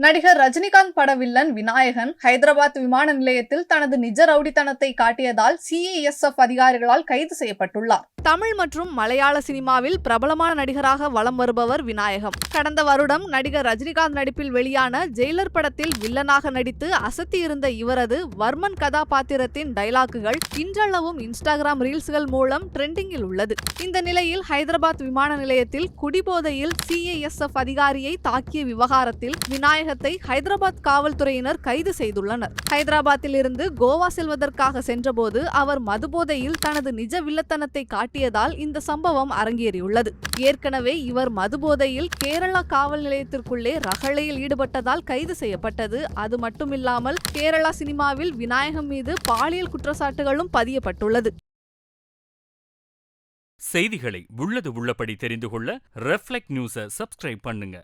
நடிகர் ரஜினிகாந்த் பட வில்லன் விநாயகன் ஹைதராபாத் விமான நிலையத்தில் தனது நிஜ ரவுடித்தனத்தை காட்டியதால் சிஐஎஸ்எஃப் அதிகாரிகளால் கைது செய்யப்பட்டுள்ளார். தமிழ் மற்றும் மலையாள சினிமாவில் பிரபலமான நடிகராக வலம் வருபவர் விநாயகம். கடந்த வருடம் நடிகர் ரஜினிகாந்த் நடிப்பில் வெளியான ஜெயிலர் படத்தில் வில்லனாக நடித்து அசத்தியிருந்த இவரது வர்மன் கதாபாத்திரத்தின் டைலாக்குகள் இன்றளவும் இன்ஸ்டாகிராம் ரீல்ஸ்கள் மூலம் ட்ரெண்டிங்கில் உள்ளது. இந்த நிலையில் ஹைதராபாத் விமான நிலையத்தில் குடிபோதையில் சிஐஎஸ்எஃப் அதிகாரியை தாக்கிய விவகாரத்தில் விநாயகர் விநாயகத்தை ஹைதராபாத் காவல்துறையினர் கைது செய்துள்ளனர். ஹைதராபாத்தில் இருந்து கோவா செல்வதற்காக சென்றபோது அவர் மதுபோதையில் தனது நிஜ வில்லத்தனத்தை காட்டியதால் இந்த சம்பவம் அரங்கேறியுள்ளது. ஏற்கனவே இவர் மதுபோதையில் கேரளா காவல் நிலையத்திற்குள்ளே ரகளையில் ஈடுபட்டதால் கைது செய்யப்பட்டது. அது மட்டுமில்லாமல் கேரளா சினிமாவில் விநாயகம் மீது பாலியல் குற்றச்சாட்டுகளும் பதியப்பட்டுள்ளது. செய்திகளை உள்ளது உள்ளபடி தெரிந்து கொள்ள ரெஃப்ளெக்ட் நியூஸை சப்ஸ்கிரைப் பண்ணுங்க.